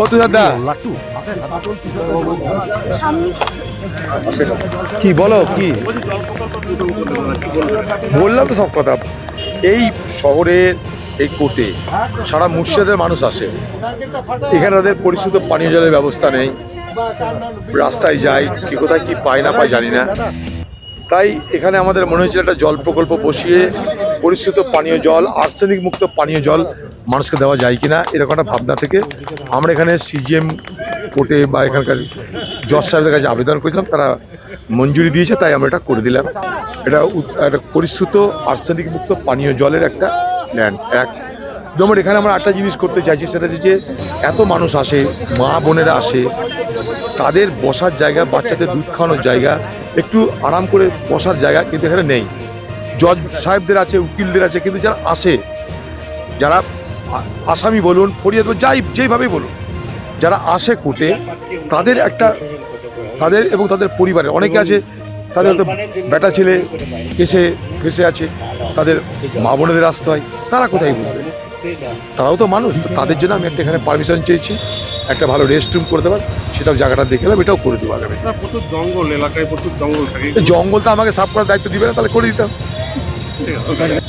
ও কি বলো কি? বললাম তো সব কথা। এই শহরের এই কোর্টে সারা মুর্শিদের মানুষ আসে। এখানে তাদের পরিশুদ্ধ পানীয় জলের ব্যবস্থা নেই। রাস্তায় যায় কি কোথায় কি পায় না পায় জানি না। তাই এখানে আমাদের মনে হয়েছিল একটা জল প্রকল্প বসিয়ে পরিশুদ্ধ পানীয় জল আর্সেনিক মুক্ত পানীয় জল মানুষকে দেওয়া যায় কিনা, এরকম একটা ভাবনা থেকে আমরা এখানে সিজিএম কোর্টে বা এখানকার জজ সাহেবদের কাছে আবেদন করেছিলাম, তারা মঞ্জুরি দিয়েছে, তাই আমরা এটা করে দিলাম। এটা একটা পরিশ্রুত আর্সেনিক মুক্ত পানীয় জলের একটা ল্যান্ড, এক। যেমন এখানে আমরা একটা জিনিস করতে চাইছি, সেটা যে এত মানুষ আসে, মা বোনেরা আসে, তাদের বসার জায়গা, বাচ্চাদের দুধ খাওয়ানোর জায়গা, একটু আরাম করে বসার জায়গা কিন্তু এখানে নেই। জজ সাহেবদের আছে উকিলদের আছে কিন্তু যারা আসে যারা আসামি বলুন ফরিয়াদ বলুন যাই যেইভাবেই বলুন যারা আসে কোর্টে তাদের একটা তাদের এবং তাদের পরিবারের অনেকে আছে তাদের হয়তো বেটা ছেলে এসে ফেসে আছে তাদের মা বোনেদের আসতে হয় তারা কোথায় বুঝবে? তারাও তো মানুষ তো তাদের জন্য আমি একটা এখানে পারমিশন চেয়েছি একটা ভালো রেস্ট রুম করে দেবার সেটাও জায়গাটা দেখে এলাম এটাও করে দেবো আগামী প্রচুর জঙ্গল এলাকায় প্রচুর জঙ্গল থাকে। জঙ্গল তো আমাকে সাফ করার দায়িত্ব দিবে না তাহলে করে দিতাম। ঠিক আছে